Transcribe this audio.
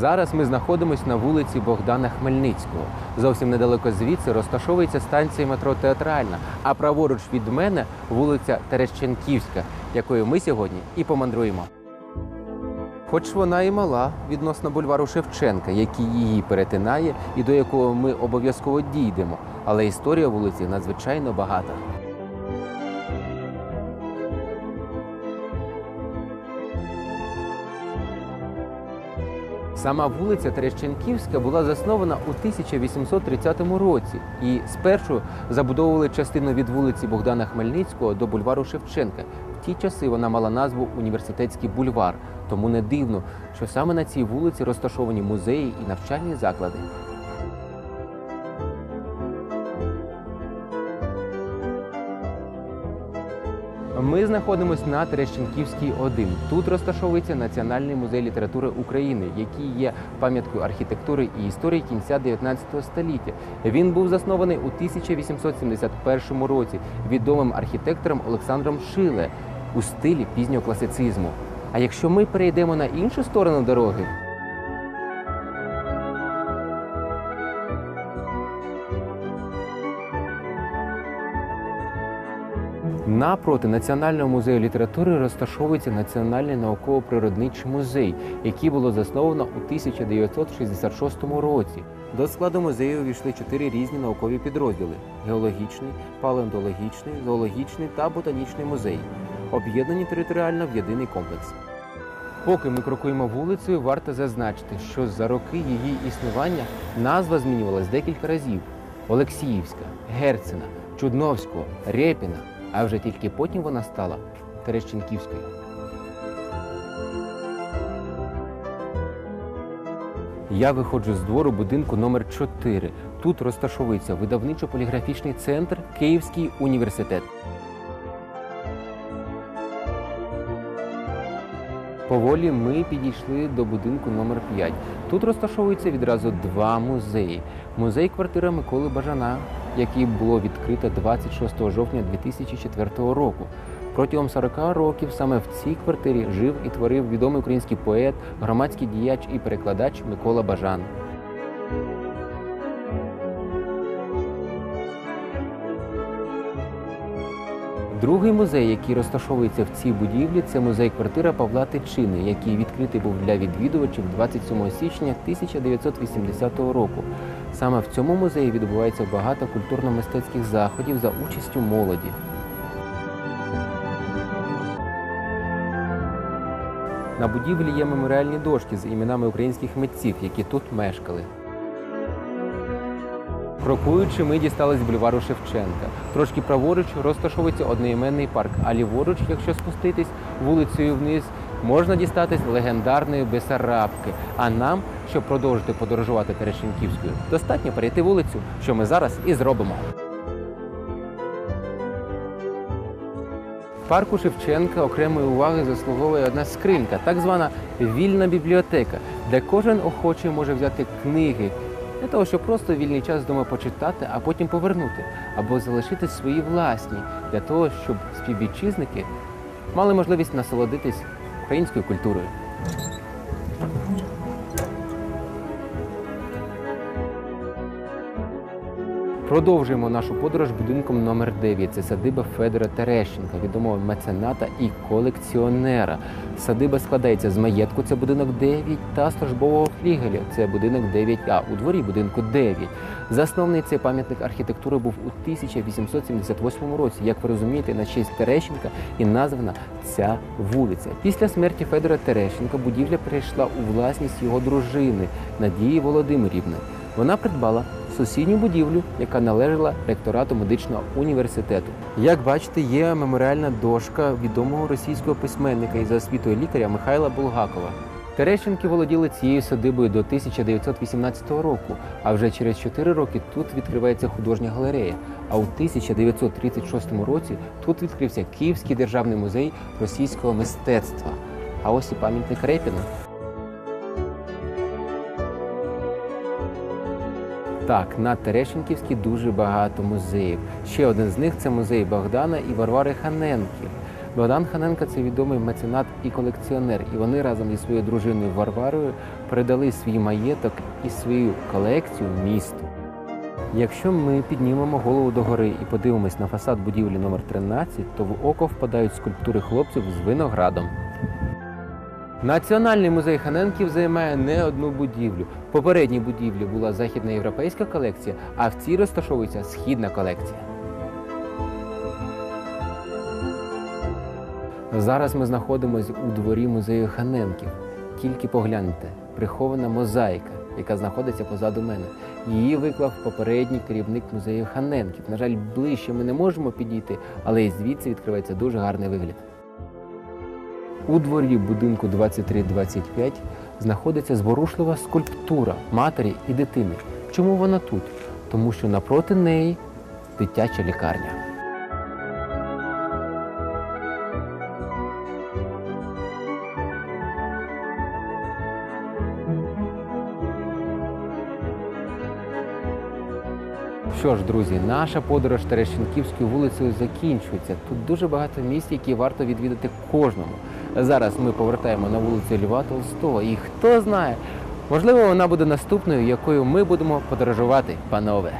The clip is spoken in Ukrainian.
Зараз ми знаходимося на вулиці Богдана Хмельницького. Зовсім недалеко звідси розташовується станція метро Театральна, а праворуч від мене вулиця Терещенківська, якою ми сьогодні і помандруємо. Хоч вона і мала відносно бульвару Шевченка, який її перетинає і до якого ми обов'язково дійдемо, але історія вулиці надзвичайно багата. Сама вулиця Терещенківська була заснована у 1830 році і спершу забудовували частину від вулиці Богдана Хмельницького до бульвару Шевченка. В ті часи вона мала назву Університетський бульвар, тому не дивно, що саме на цій вулиці розташовані музеї і навчальні заклади. Ми знаходимося на Терещенківській 1. Тут розташовується Національний музей літератури України, який є пам'яткою архітектури і історії кінця 19 століття. Він був заснований у 1871 році відомим архітектором Олександром Шиле у стилі пізнього класицизму. А якщо ми перейдемо на іншу сторону дороги, Напроти Національного музею літератури розташовується Національний науково-природничий музей, який було засновано у 1966 році. До складу музею увійшли чотири різні наукові підрозділи: геологічний, палеонтологічний, зоологічний та ботанічний музей, об'єднані територіально в єдиний комплекс. Поки ми крокуємо вулицею, варто зазначити, що за роки її існування назва змінювалась декілька разів: Олексіївська, Герцена, Чудновського, Рєпіна, а вже тільки потім вона стала Терещенківською. Я виходжу з двору будинку номер 4 Тут розташовується видавничо-поліграфічний центр Київський університет. Поволі ми підійшли до будинку номер 5 Тут розташовується відразу два музеї: музей квартира Миколи Бажана, який було відкрито 26 жовтня 2004 року. Протягом 40 років саме в цій квартирі жив і творив відомий український поет, громадський діяч і перекладач Микола Бажан. Другий музей, який розташовується в цій будівлі, це музей квартира Павла Тичини, який відкритий був для відвідувачів 27 січня 1980 року. Саме в цьому музеї відбувається багато культурно-мистецьких заходів за участю молоді. На будівлі є меморіальні дошки з іменами українських митців, які тут мешкали. Крокуючи, ми дістались бульвару Шевченка. Трошки праворуч розташовується одноіменний парк, а ліворуч, якщо спуститись вулицею вниз, можна дістатись легендарної Бесарабки. А нам, щоб продовжити подорожувати Терешенківською, достатньо перейти вулицю, що ми зараз і зробимо. Парку Шевченка окремої уваги заслуговує одна скринька, так звана вільна бібліотека, де кожен охочий може взяти книги для того, щоб просто вільний час вдома почитати, а потім повернути, або залишити свої власні для того, щоб співвітчизники мали можливість насолодитись українською культурою. Продовжуємо нашу подорож будинком номер 9 Це садиба Федора Терещенка, відомого мецената і колекціонера. Садиба складається з маєтку, це будинок 9, та службового флігеля, це будинок 9А. У дворі будинку 9. Засновний цей пам'ятник архітектури був у 1878 році. Як ви розумієте, на честь Терещенка і названа ця вулиця. Після смерті Федора Терещенка будівля перейшла у власність його дружини Надії Володимирівни. Вона придбала сусідню будівлю, яка належала ректорату медичного університету. Як бачите, є меморіальна дошка відомого російського письменника і за освітою лікаря Михайла Булгакова. Терещенки володіли цією садибою до 1918 року, а вже через 4 роки тут відкривається художня галерея. А у 1936 році тут відкрився Київський державний музей російського мистецтва. А ось і пам'ятник Репіну. Так, на Терещенківській дуже багато музеїв. Ще один з них це музей Богдана і Варвари Ханенків. Богдан Ханенко це відомий меценат і колекціонер, і вони разом зі своєю дружиною Варварою передали свій маєток і свою колекцію місту. Якщо ми піднімемо голову догори і подивимось на фасад будівлі номер 13, то в око впадають скульптури хлопців з виноградом. Національний музей Ханенків займає не одну будівлю. В попередній будівлі була західноєвропейська колекція, а в цій розташовується східна колекція. Зараз ми знаходимося у дворі музею Ханенків. Тільки погляньте, прихована мозаїка, яка знаходиться позаду мене. Її виклав попередній керівник музею Ханенків. На жаль, ближче ми не можемо підійти, але і звідси відкривається дуже гарний вигляд. У дворі будинку 2325 знаходиться зворушлива скульптура матері і дитини. Чому вона тут? Тому що напроти неї дитяча лікарня. Що ж, друзі, наша подорож Терещенківською вулицею закінчується. Тут дуже багато місць, які варто відвідати кожному. Зараз ми повертаємо на вулицю Льва Толстого. І хто знає, можливо, вона буде наступною, якою ми будемо подорожувати, панове.